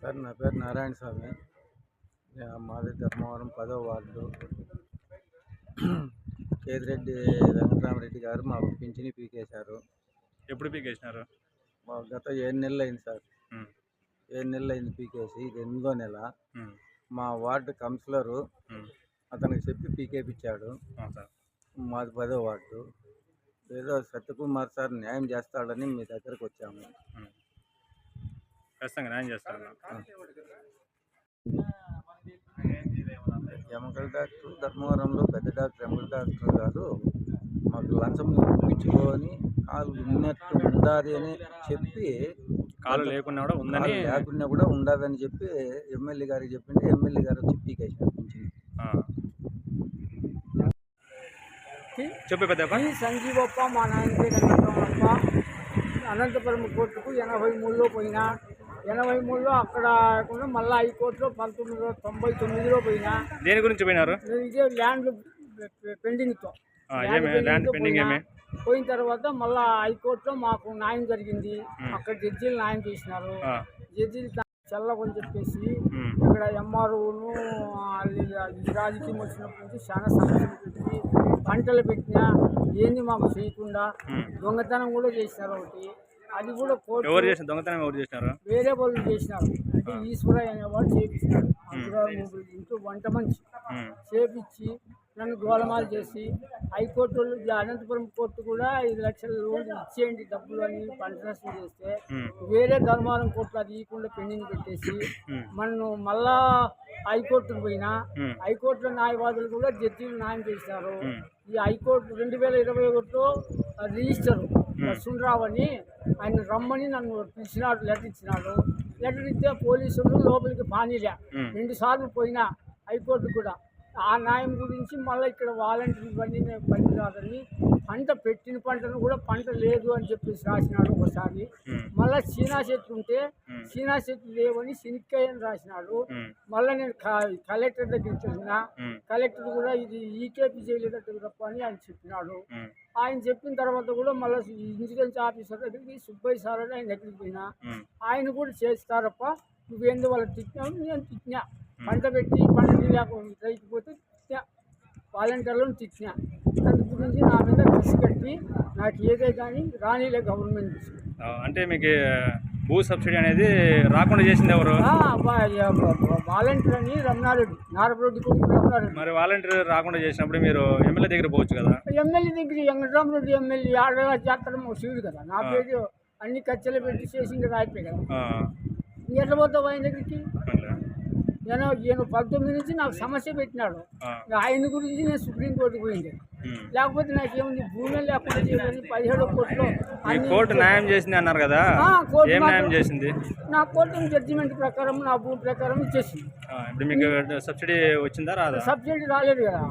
Sir నా పేరు నారాయణ స్వామి. మాది ధర్మవరం పదో వార్డు. కేదిరెడ్డి వెంకటరామరెడ్డి గారు మాకు పింఛని పీకేశారు. ఎప్పుడు పీకేసినారు? మాకు గత ఏడు నెలలు అయింది సార్ ఏడు నెలలు అయింది పీకేసి ఇది ఎనిమిదో నెల. మా వార్డు కౌన్సిలరు అతనికి చెప్పి పీకేపించాడు మాది పదో వార్డు. ఏదో సత్యకుమార్ సార్ న్యాయం చేస్తాడని మీ దగ్గరకు వచ్చాము. ఖచ్చితంగా న్యాయం చేస్తాను. ఎమకల డాక్టర్ ధర్మవరంలో పెద్ద డాక్టర్ ఎమకల డాక్టర్ గారు మాకు లంచం ఇప్పించుకొని కాలు ఉన్నట్టు ఉండాలి అని చెప్పి కాలు లేకుండా కూడా ఉందని లేకుండా కూడా ఉండదని చెప్పి ఎమ్మెల్యే గారికి చెప్పింటే ఎమ్మెల్యే గారు వచ్చి ఆ. చెప్పు పెద్దప్ప. ఈ సంజీవప్ప మా నాయన పేరు అనంతపురం కోర్టుకు ఎనభై మూడులో పోయినా ఎనభై మూడులో అక్కడ కాకుండా మళ్ళీ హైకోర్టులో పంతొమ్మిది తొంభై తొమ్మిదిలో పోయినా. దేని గురించి పోయినారు? ఇదే ల్యాండ్ పెండింగ్తో. ల్యాండ్ పెండింగ్ ఏమి? పోయిన తర్వాత మళ్ళీ హైకోర్టులో మాకు న్యాయం జరిగింది. అక్కడ జడ్జీలు న్యాయం చేసినారు. జడ్జీలు చల్లవని చెప్పేసి ఇక్కడ ఎంఆర్ఓను రాజకీయం వచ్చినప్పటి నుంచి చాలా సమస్యలు పెట్టి పంటలు పెట్టినా ఏంది మాకు చేయకుండా. దొంగతనం కూడా చేసినారు ఒకటి. అది కూడా కోర్టు ఎవరు చేసిన? దొంగతనం ఎవరు చేసినారు? వేరే వాళ్ళు చేసినారు. అంటే ఈశ్వరయ్య అనేవాడు చేపించినాడు. ఇంటూ వంట మంచి. చేపించి నన్ను గోలమాలు చేసి హైకోర్టు వాళ్ళు అనంతపురం కోర్టు కూడా ఐదు లక్షల లోన్ ఇచ్చేయండి డబ్బులు అని పంట నష్టం చేస్తే వేరే ధర్మారం కోర్టులో అది ఇవ్వకుండా పెండింగ్ పెట్టేసి ఉమ్, మనం మళ్ళా హైకోర్టుకు పోయినా హైకోర్టులో న్యాయవాదులు కూడా జడ్జీలు న్యాయం చేశారు ఉమ్, ఈ హైకోర్టు రెండు వేల ఇరవై ఒకటిలో రిజిస్టర్. సుండ్రావ్ అని ఆయన రమ్మని నన్ను పిలిచినాడు లెటర్ ఇచ్చినాడు లెటర్ ఇస్తే పోలీసులు లోపలికి పానీలే. రెండు సార్లు పోయినా హైకోర్టు కూడా. ఆ న్యాయం గురించి మళ్ళీ ఇక్కడ వాలంటీర్ ఇవన్నీ నేను పని కాదని పంట పెట్టిన పంటను కూడా పంట లేదు అని చెప్పేసి రాసినాడు ఒకసారి. మళ్ళీ చీనా చెట్లు ఉంటే. చీనా చెట్లు లేవని శనిక్కాయ అని రాసినాడు మళ్ళీ నేను కలెక్టర్ దగ్గరికి వెళ్ళినా కలెక్టర్ కూడా ఇది ఈకేపీ చేయలేదట్టు తప్ప అని ఆయన చెప్పినాడు. ఆయన చెప్పిన తర్వాత కూడా మళ్ళీ ఇన్సూరెన్స్ ఆఫీసర్ దగ్గరికి సుబ్బయ్య సార్ అని ఆయన దగ్గరికి పోయినా. ఆయన కూడా చేస్తారప్ప నువ్వేందు వాళ్ళకి తిట్టినావు? నేను తిట్టినా. పంట పెట్టి పంట లేకుండా రైతుపోతే తిట్టినా. వాలంటీర్లను తిట్టినా. దాని గురించి నా మీద కసి కట్టి నాకు ఏదే కానీ రానిలే గవర్నమెంట్ అంటే మీకు భూ సబ్సిడీ అనేది రాకుండా చేసింది ఎవరు? వాలంటీర్ అని రమణారెడ్డి నారపరెడ్డి కొడుకు రమణారెడ్డి మరి వాలంటీర్ రాకుండా చేసినప్పుడు మీరు ఎమ్మెల్యే దగ్గర పోవచ్చు కదా? ఎమ్మెల్యే దగ్గర వెంకటరామరెడ్డి ఎమ్మెల్యే ఆడగా చేస్తాడు శివుడు కదా. నా పేరు అన్ని ఖర్చులు పెట్టి చేసింది రాయిపోయి కదా. ఎట్లా పోతావు ఆయన దగ్గరికి. నేను ఈయన పంతొమ్మిది నుంచి నాకు సమస్య పెట్టినాడు. ఆయన గురించి నేను సుప్రీంకోర్టుకు పోయింది. లేకపోతే నాకేముంది? భూమి లేకుండా చేయమని పదిహేడు కోట్లు కోర్టు న్యాయం చేసింది అన్నారు కదా? కోర్టు న్యాయం చేసింది? నా కోర్టు జడ్జిమెంట్ ప్రకారం నా భూమి ప్రకారం ఇచ్చేసింది ఆ, ఇప్పుడు మీకు సబ్సిడీ వచ్చిందా రాదా? సబ్సిడీ రాలేదు కదా.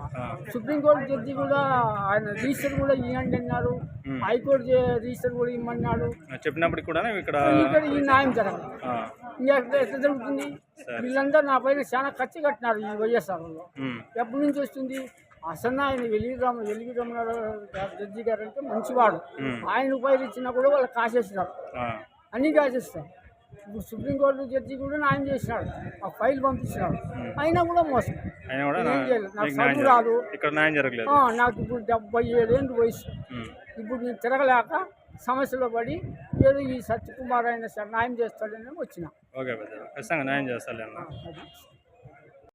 సుప్రీంకోర్టు జడ్జి కూడా ఆయన రిజిస్టర్ కూడా ఇవ్వండి అన్నారు. హైకోర్టు రిజిస్టర్ కూడా ఇమ్మన్నాడు. చెప్పినప్పటికి కూడా ఇక్కడ ఇక్కడ ఈ న్యాయం జరగదు ఇంకా ఎట్లా ఎట్లా జరుగుతుంది. వీళ్ళందరూ నా పైన చాలా ఖర్చు కట్టినారు ఈ వైఎస్ఆర్లో ఎప్పటి నుంచి వస్తుంది? అసలు ఆయన వెలిగి రామ వెలిగి రమణారావు గారు జడ్జి గారు అంటే మంచివాడు. ఆయన రూపాయలు ఇచ్చినా కూడా వాళ్ళు కాసేసినారు. అన్నీ కాసేస్తారు. ఇప్పుడు సుప్రీంకోర్టు జడ్జి కూడా న్యాయం చేసినాడు. ఆ ఫైల్ పంపించినాడు. అయినా కూడా మోసం. నాకు చదువు రాదు. నాకు ఇప్పుడు డెబ్బై ఏడేళ్ళు వయసు. ఇప్పుడు నేను తిరగలేక సమస్యలో పడి ఏదో ఈ సత్యకుమార్ ఆయన న్యాయం చేస్తాడని వచ్చిన. ఓకే ఖచ్చితంగా న్యాయం అది.